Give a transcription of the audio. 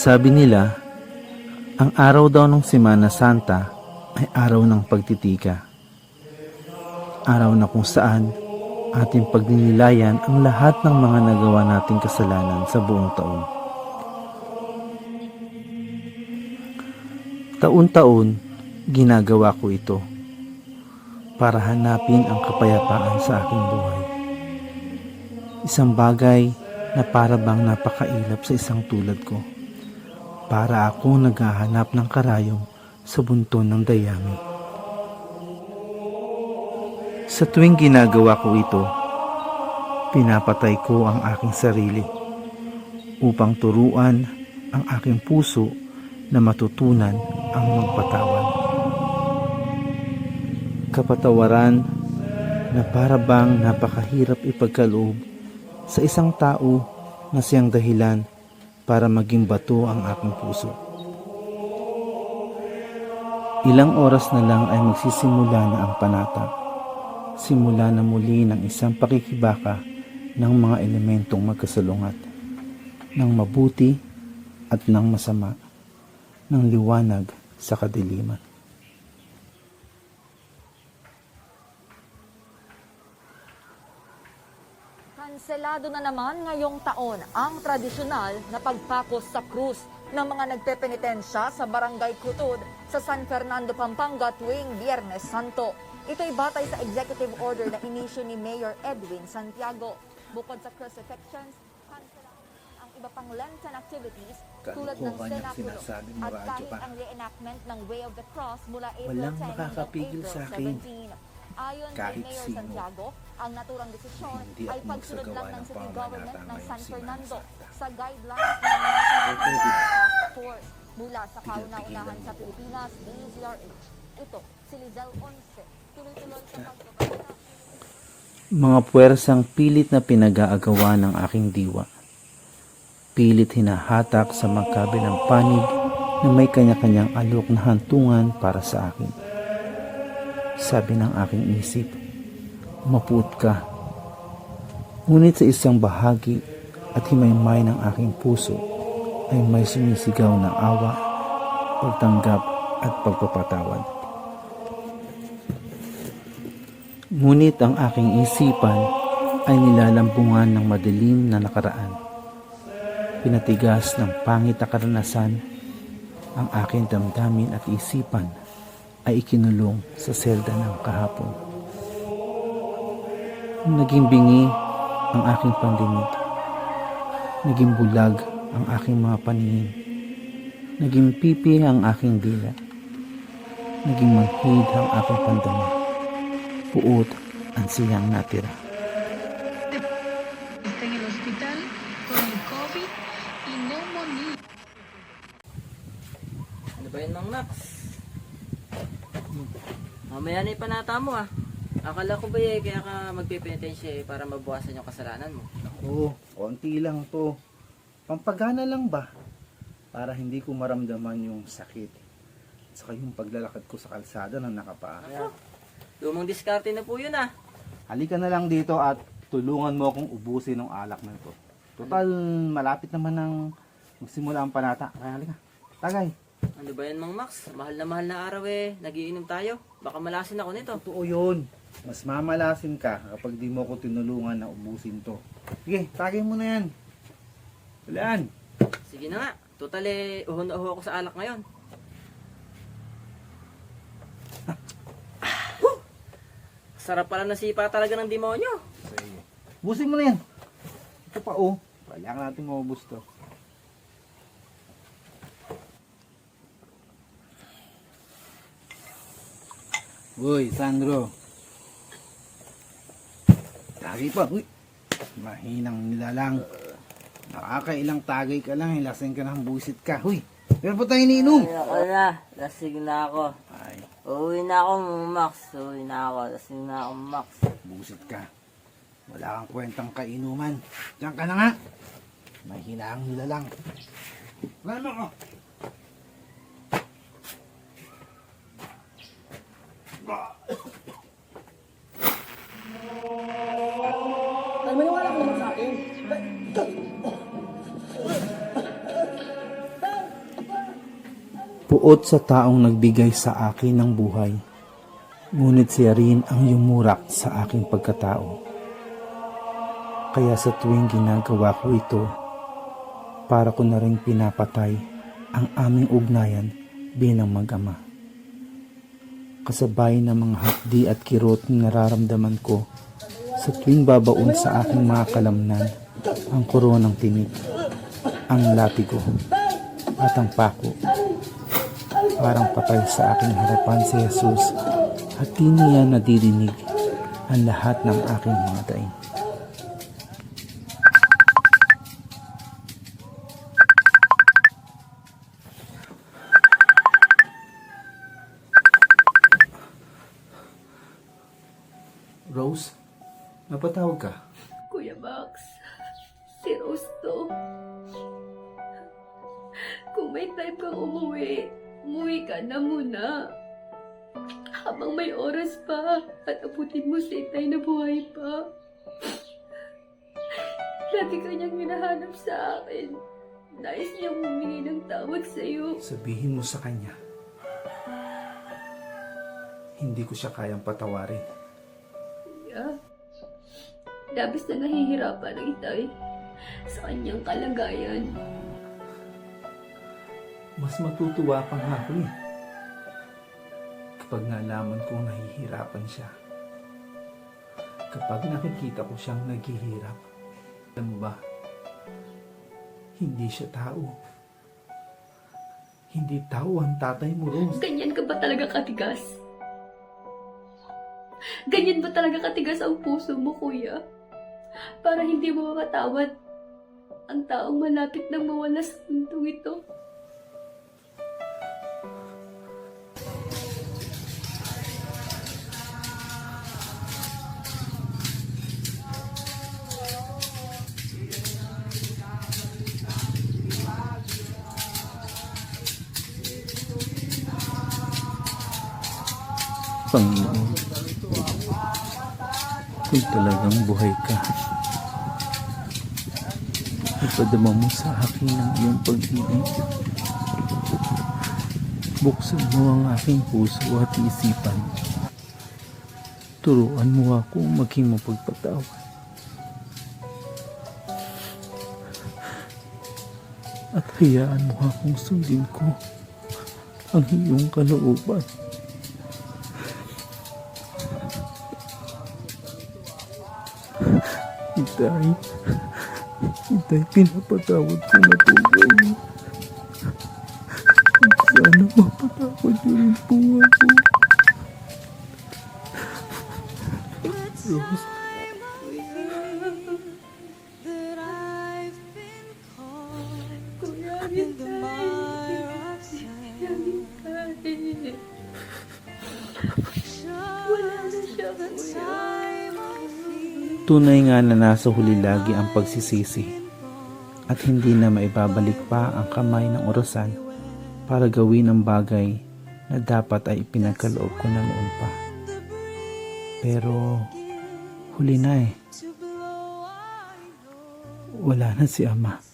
Sabi nila, ang araw daw ng Semana Santa ay araw ng pagtitika. Araw na kung saan ating pagninilayan ang lahat ng mga nagawa nating kasalanan sa buong taon. Taon-taon, ginagawa ko ito para hanapin ang kapayapaan sa aking buhay. Isang bagay na para bang napakailap sa isang tulad ko. Para ako naghahanap ng karayom sa bunton ng dayami. Sa tuwing ginagawa ko ito, pinapatay ko ang aking sarili upang turuan ang aking puso na matutunan ang magpatawan. Kapatawaran na para bang napakahirap ipagkaloob sa isang tao na siyang dahilan para maging bato ang aking puso. Ilang oras na lang ay magsisimula na ang panata. Simula na muli ng isang pakikibaka ng mga elementong magkasalungat, ng mabuti at ng masama, ng liwanag sa kadiliman. Kanselado na naman ngayong taon ang tradisyonal na pagpakos sa krus ng mga nagpepenitensya sa Barangay Kutod sa San Fernando, Pampanga tuwing Biyernes Santo. Ito'y batay sa executive order na inisyo ni Mayor Edwin Santiago. Bukod sa crucifixions, ang iba pang Lenten activities tulad ng Senaculo at kahit ang reenactment ng Way of the Cross mula April Walang 10 hanggang April sa akin. 17. Ayon Kahit kay Mayor sino. Santiago, ang naturang desisyon Hindi ay pagsunod lang ng city government ng San Fernando sa guidelines ng National Task Force mula sa kauna-unahan sa. Pilipinas, DZRH. Ito, si Lizelle Once, tuloy-tuloy sa. Mga puwersang pilit na pinag-aagawa ng aking diwa. Pilit hinahatak sa magkabilang panig na may kanya-kanyang alok na hantungan para sa akin. Sabi ng aking isip, mapuot ka. Ngunit sa isang bahagi at himaymay ng aking puso ay may sumisigaw na awa, pagtanggap at pagpapatawad. Ngunit ang aking isipan ay nilalambungan ng madilim na nakaraan. Pinatigas ng pangit na karanasan, ang aking damdamin at isipan ay ikinulong sa selda ng kahapon. Naging bingi ang aking pandinig. Naging bulag ang aking mga paningin. Naging pipi ang aking dila. Naging manhid ang aking pandama puot ang siyang natira. Mamaya na ipanata mo ah. Akala ko ba eh, kaya ka magpipinitensya eh, para mabuwasan yung kasalanan mo. Oo, konti lang to. Pampagana lang ba? Para hindi ko maramdaman yung sakit. At saka yung paglalakad ko sa kalsada ng nakapaa. Kaya, lumang diskarte na po yun ah. Halika na lang dito at tulungan mo akong ubusin ng alak na ito. Total, malapit naman ng magsimula ang panata. Kaya halika. Tagay. Ano ba yan, Mang Max? Mahal na mahal na araw eh. Nagiinom tayo. Baka malasin ako nito. Totoo yun. Mas mamalasin ka kapag di mo ako tinulungan na ubusin to. Sige, tagay mo na yan. Walaan. Sige na nga. Total eh, uho na uho ako sa alak ngayon. Sarap pala na sipa talaga ng demonyo. Busin mo na yan. Ito pa oh. Kailangan natin maubos to. Uy, Sandro. Tagay pa. Uy. Mahinang nilalang. Nakakailang tagay ka lang. Lasing ka ng busit ka. Uy. Meron pa tayo iniinom. Ay, ako na. Lasig na ako. Ay, Uuwi na ako, Max. Uuwi na ako. Lasig na ako, Max. busit ka. Wala kang kwentang kainuman. Diyan ka na nga. May hinahang nilalang. Ano ko? Ay, Puot sa taong nagbigay sa akin ng buhay, ngunit siya rin ang yumurak sa aking pagkatao. Kaya sa tuwing ginagawa ko ito, para ko na rin pinapatay ang aming ugnayan bilang mag-ama. Kasabay ng mga hapdi at kirot na nararamdaman ko sa tuwing babaon sa aking mga kalamnan ang koronang tinig, ang latigo at ang pako. Parang patay sa aking harapan si Jesus at di niya nadidinig ang lahat ng aking mga daing. Rose, napatawag ka? Kuya Max, si Rose to. Kung may time kang umuwi, umuwi ka na muna. Habang may oras pa at abutin mo si Itay na buhay pa. Lagi kanyang hinahanap sa akin. Nais niyang humingi ng tawad sa'yo. Sabihin mo sa kanya. Hindi ko siya kayang patawarin. Kuya, labis na nahihirapan ang Itay sa kanyang kalagayan. Mas matutuwa pa nga ako eh. Kapag nalaman kong nahihirapan siya. Kapag nakikita ko siyang naghihirap. Alam ba? Hindi siya tao. Hindi tao ang tatay mo, Rose. Ganyan ka ba talaga katigas? Ganyan ba talaga katigas ang puso mo, kuya? Para hindi mo makatawad ang taong malapit nang mawala sa mundong ito. Panginoon, kung talagang buhay ka, ipadama mo sa akin ang iyong pag-ibig. Buksan mo ang aking puso at isipan. Turuan mo ako maging mapagpatawad. At hayaan mo akong sundin ko ang iyong kalooban. Itay, Itay, pinapatawad ko na po kayo. Sana mapatawad niyo rin po ako. Rose, Kuya, tunay nga na nasa huli lagi ang pagsisisi at hindi na maibabalik pa ang kamay ng orasan para gawin ang bagay na dapat ay ipinagkaloob ko na noon pa. Pero huli na eh. Wala na si Ama.